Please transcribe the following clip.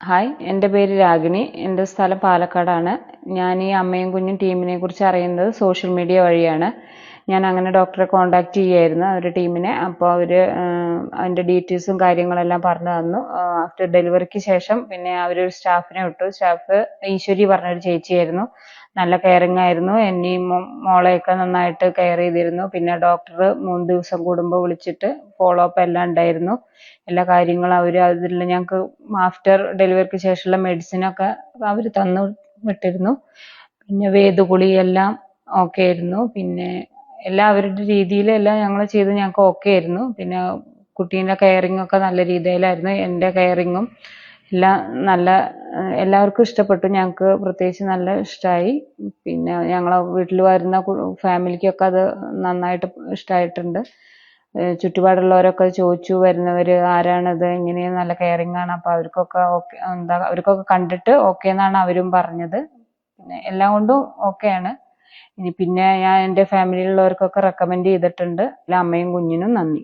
Hi എന്റെ പേര് രാഗിണി. എന്റെ സ്ഥലം പാലക്കാടാണ്. ഞാൻ ഈ അമ്മയും കുഞ്ഞും ടീമിനെ കുറിച്ച് അറിയുന്നത് സോഷ്യൽ മീഡിയ വഴിയാണ്. ഞാൻ അങ്ങനെ ഡോക്ടറെ കോണ്ടാക്ട് ചെയ്യായിരുന്നു അവരുടെ ടീമിനെ. അപ്പോൾ അവർ അതിന്റെ ഡീറ്റെയിൽസും കാര്യങ്ങളെല്ലാം പറഞ്ഞു തന്നു. ആഫ്റ്റർ ഡെലിവറിക്ക് ശേഷം പിന്നെ അവരൊരു സ്റ്റാഫിനെ വിട്ടു. സ്റ്റാഫ് ഈശ്വരി പറഞ്ഞൊരു ചേച്ചിയായിരുന്നു. നല്ല കെയറിങ് ആയിരുന്നു. എന്നെയും മോളെയൊക്കെ നന്നായിട്ട് കെയർ ചെയ്തിരുന്നു. പിന്നെ ഡോക്ടർ മൂന്ന് ദിവസം കൂടുമ്പോൾ വിളിച്ചിട്ട് ഫോളോ അപ്പ് എല്ലാം ഉണ്ടായിരുന്നു. എല്ലാ കാര്യങ്ങളും അവർ അതിൽ ഞങ്ങൾക്ക് ആഫ്റ്റർ ഡെലിവറിക്ക് ശേഷമുള്ള മെഡിസിനൊക്കെ അവർ തന്നു വിട്ടിരുന്നു. പിന്നെ വേദഗുളി എല്ലാം ഓക്കെ ആയിരുന്നു. പിന്നെ എല്ലാ അവരുടെ രീതിയിൽ എല്ലാം ഞങ്ങൾ ചെയ്ത് ഞങ്ങൾക്ക് ഓക്കെ ആയിരുന്നു. പിന്നെ കുട്ടീന്റെ കെയറിങ് ഒക്കെ നല്ല രീതിയിലായിരുന്നു. എന്റെ കെയറിങ്ങും എല്ലാം നല്ല എല്ലാവർക്കും ഇഷ്ടപ്പെട്ടു. ഞങ്ങൾക്ക് പ്രത്യേകിച്ച് നല്ല ഇഷ്ടമായി പിന്നെ ഞങ്ങളെ വീട്ടിൽ വരുന്ന ഫാമിലിക്കൊക്കെ അത് നന്നായിട്ട് ഇഷ്ടമായിട്ടുണ്ട് ചുറ്റുപാടുള്ളവരൊക്കെ ചോദിച്ചു വരുന്നവർ ആരാണിത്? എങ്ങനെയാണ് നല്ല കെയറിങ് ആണ്. അപ്പോൾ അവർക്കൊക്കെ ഓക്കെ എന്താ അവർക്കൊക്കെ കണ്ടിട്ട് ഓക്കെ എന്നാണ് അവരും പറഞ്ഞത്. പിന്നെ എല്ലാം കൊണ്ടും ഓക്കെയാണ് ഇനി പിന്നെ ഞാൻ എന്റെ ഫാമിലിയിലുള്ളവർക്കൊക്കെ റെക്കമെൻഡ് ചെയ്തിട്ടുണ്ട്. അമ്മയും കുഞ്ഞിനും നന്ദി.